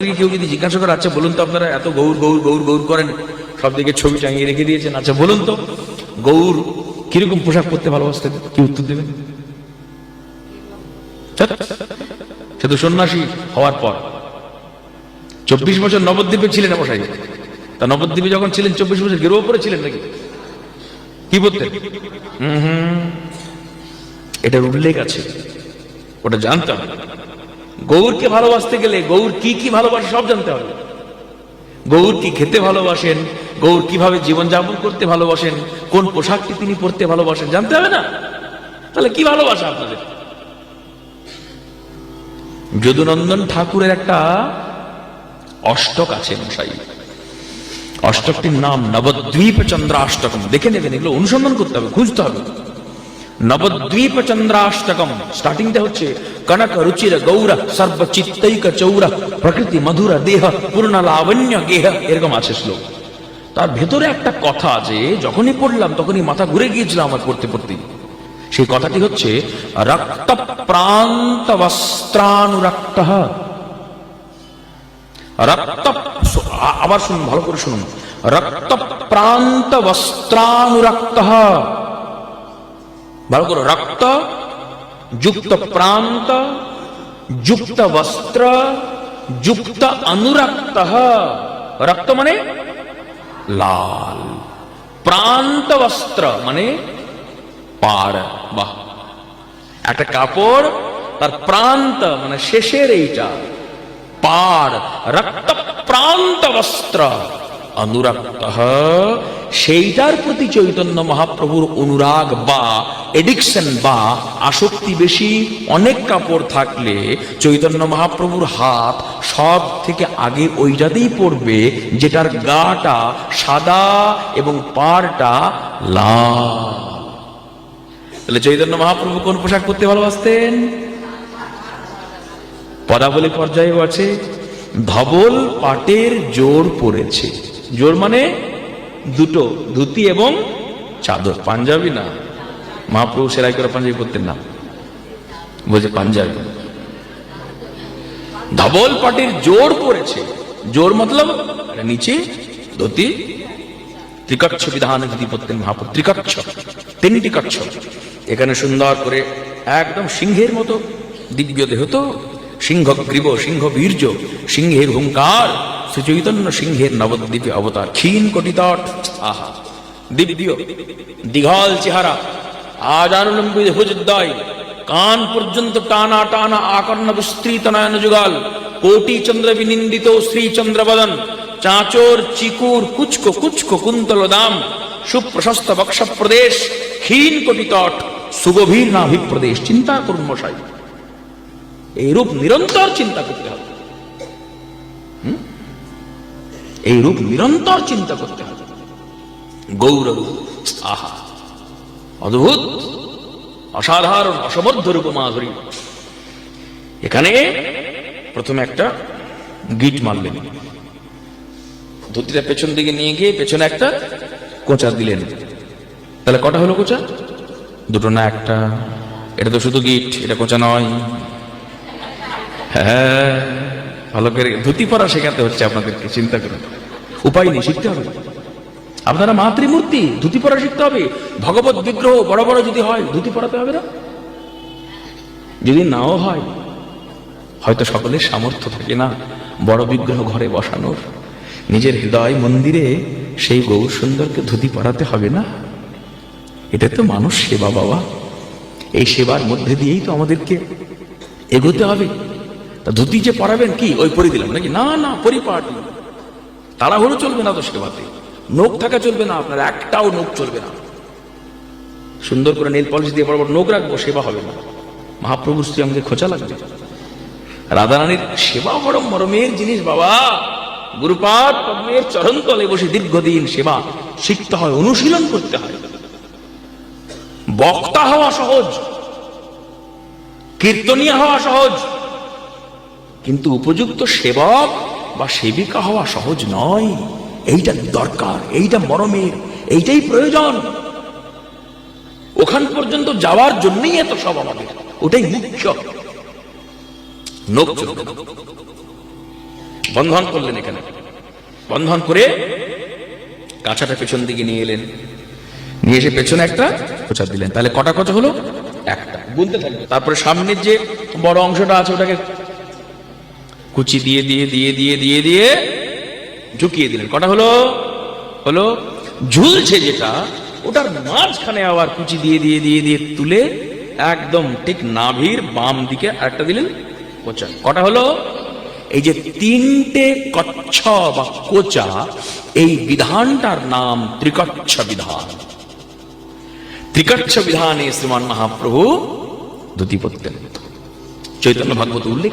কেউ যদি জিজ্ঞাসা করে আচ্ছা বলুন তো আপনারা এত গৌর গৌর গৌর গৌর করেন। সব দিকে ছবি টাঙিয়ে রেখে দিয়েছেন। আচ্ছা বলুন তো, গৌর কীরকম পোশাক পরতে ভালোবাসতেন? কি উত্তর দেবেন? সে তো সন্ন্যাসী হওয়ার পর। চব্বিশ বছর নবদ্বীপে ছিলেন মশাই। তা নবদ্বীপে যখন ছিলেন, চব্বিশ বছর গেরুয়া পরে ছিলেন নাকি? কি বলতেন এটার উল্লেখ আছে। ওটা জানতে হবে গৌরকে ভালোবাসতে গেলে গৌর কি কি ভালোবাসে সব জানতে হবে। গৌর কি খেতে ভালোবাসেন? গৌর কীভাবে জীবনযাপন করতে ভালোবাসেন? কোন পোশাকটি তিনি পরতে ভালোবাসেন? জানতে হবে না? তাহলে কি ভালোবাসা আপনাদের? যদুনন্দন ঠাকুরের একটা অষ্টক আছে মশাই। অষ্টকটির নাম নবদ্বীপ চন্দ্রাষ্টকম দেখে নেবেন, এগুলো অনুসন্ধান করতে হবে, খুঁজতে হবে। নবদ্বীপ চন্দ্রাষ্টকম স্টার্টিংটা হচ্ছে কনক রুচির গৌর সর্বচিত্তৈক চৌর প্রকৃতি মধুর দেহ পূর্ণ লাবণ্য গেহ এরকম আছে শ্লোক। তার ভেতরে একটা কথা আছে, যখনই পড়লাম তখনই মাথা ঘুরে গিয়েছিল আমার পড়তে পড়তে। সেই কথাটি হচ্ছে রক্ত প্রান্ত বস্ত্রানুরক্ত রক্ত, আবার শুনুন, ভালো করে শুনুন। রক্ত প্রান্ত বস্ত্রানুরক্ত ভালো করে, রক্ত, যুক্ত প্রান্ত, যুক্ত বস্ত্র, যুক্ত অনুরক্ত, রক্ত মানে লাল। প্রান্ত বস্ত্র মানে পাড় বাহ। একটা কাপড়, তার প্রান্ত মানে শেষের এইটা। পাড় রক্ত প্রান্ত বস্ত্র। অনুরক্ত সেইটার প্রতি চৈতন্য মহাপ্রভুর অনুরাগ বা এডিকশন বা আসক্তি বেশি অনেক কাপড় থাকলে চৈতন্য মহাপ্রভুর হাত সব থেকে আগে ওইটাতেই পড়বে যেটার গাটা সাদা এবং পাড়টা লাল। চৈতন্য মহাপ্রভু কোন পোশাক পরতে ভালোবাসতেন? পদাবলী পর্যায়েও আছে, ধবল পাটের জোর পড়েছে। জোর মানে দুটো, ধুতি এবং চাদর, পাঞ্জাবি না? মহাপ্রভু সেলাই করে পাঞ্জাবি পরতেন না। বলছে, পাঞ্জাবি। ধবল পাটের জোর পড়েছে। জোর মতলব নিচে ধুতি, ত্রিকচ্ছ বিধান যদি পড়তেন মহাপ্রভু। ত্রিকচ্ছ, তিনটি কচ্ছ। এখানে সুন্দর করে একদম সিংহের মতো দিব্য দেহ তো, সিংহ গ্রীব, সিংহ বীর্য, সিংহের হুঙ্কার। শ্রী চৈতন্য সিংহের নবদ্বীপে অবতার ক্ষীণ কোটিতট। আহা দিব্য দীঘল চেহারা। আজানুলম্বিত ভুজদ্দয়, কান পর্যন্ত টানা টানা আকর্ণ বিস্তৃত নয়ন যুগাল। কোটি চন্দ্র বিনিন্দিত শ্রী চন্দ্রবদন, চাঁচর চিকুর কুচকো কুচকো কুন্তল দাম। সুপ্রশস্ত বক্ষ প্রদেশ ক্ষীণ কোটি তট সুগভীর নাভি প্রদেশ চিন্তা করুন মশাই। এই রূপ নিরন্তর চিন্তা করতে হবে। হুম? এই রূপ নিরন্তর চিন্তা করতে হবে। গৌরব, আহা, অদ্ভুত, অসাধারণ, অসমর্থ রূপ মাধুরী। এখানে প্রথমে একটা গিট মারলেন। ধুতিটা পেছন দিকে নিয়ে গিয়ে পেছনে একটা কোঁচা দিলেন। তাহলে কটা হলো কোঁচা? দুটো না একটা? এটা তো শুধু গিট, এটা কোঁচা নয়। হ্যাঁ। ভালো করে ধুতি পরা শেখাতে হচ্ছে আপনাদেরকে, চিন্তা করুন। উপায় নেই, শিখতে হবে। আপনারা মাতৃমূর্তি, ধুতি পরা শিখতে হবে। ভগবত বিগ্রহ বড় বড় যদি হয়, ধুতি পরাতে হবে না? যদি নাও হয়, হয়তো সকলের সামর্থ্য থাকে না বড় বিগ্রহ ঘরে বসানোর। নিজের হৃদয় মন্দিরে সেই গৌর সুন্দরকে ধুতি পরাতে হবে না? এটা তো মানুষ সেবা বাবা। এই সেবার মধ্যে দিয়েই তো আমাদেরকে এগোতে হবে। তা ধুতি যে পরাবেন কি? ওই পরি দিলাম। নাকি? না না, পরিপাট তাড়াহুড়ো চলবে না তো সেবাতে নোখ থাকা চলবে না আপনার, একটাও নোখ চলবে না। সুন্দর করে নীল পলিশ দিয়ে বড় নোখ রাখব, সেবা হবে না। মহাপ্রভুর স্ত্রী আমাকে খোঁচা লাগবে। রাধারানীর সেবা বড় মরমের জিনিস, বাবা। গুরুপাদ পদ্মের চরণ তলে বসে দীর্ঘদিন সেবা শিখতে হয়, অনুশীলন করতে হয়। বক্তা হওয়া সহজ, কীর্তনীয় হওয়া সহজ কিন্তু উপযুক্ত সেবক বা সেবিকা হওয়া সহজ নয়। এইটা দরকার, এইটা মরমের, এইটাই প্রয়োজন। ওখান পর্যন্ত যাওয়ার জন্যই এত সব আমাদের। ওটাই মুখ্য। বন্ধন করলেন এখানে। বন্ধন করে কাছাটা পেছন দিকে নিয়ে এলেন। নিয়ে এসে পেছনে একটা কোচা দিলেন। তাহলে কটা কচা হলো? একটা। গুনতে থাকবে। তারপরে সামনের যে বড় অংশটা আছে, ওটাকে কুচি দিয়ে দিয়ে দিয়ে দিয়ে দিয়ে দিয়ে ঝুঁকিয়ে দিলেন। কটা হলো? হলো ঝুলছে যেটা, ওটার মাঝখানে আবার কুচি দিয়ে দিয়ে দিয়ে দিয়ে তুলে একদম ঠিক নাভির বাম দিকে আরেকটা দিলেন কোচা। কটা হলো? এই যে তিনটে কচ্ছ বা কোচা, এই বিধানটার নাম ত্রিকচ্ছ বিধান। ত্রিকচ্ছ বিধানে শ্রীমান মহাপ্রভু ধুতি চৈতন্য ভাগবত উল্লেখ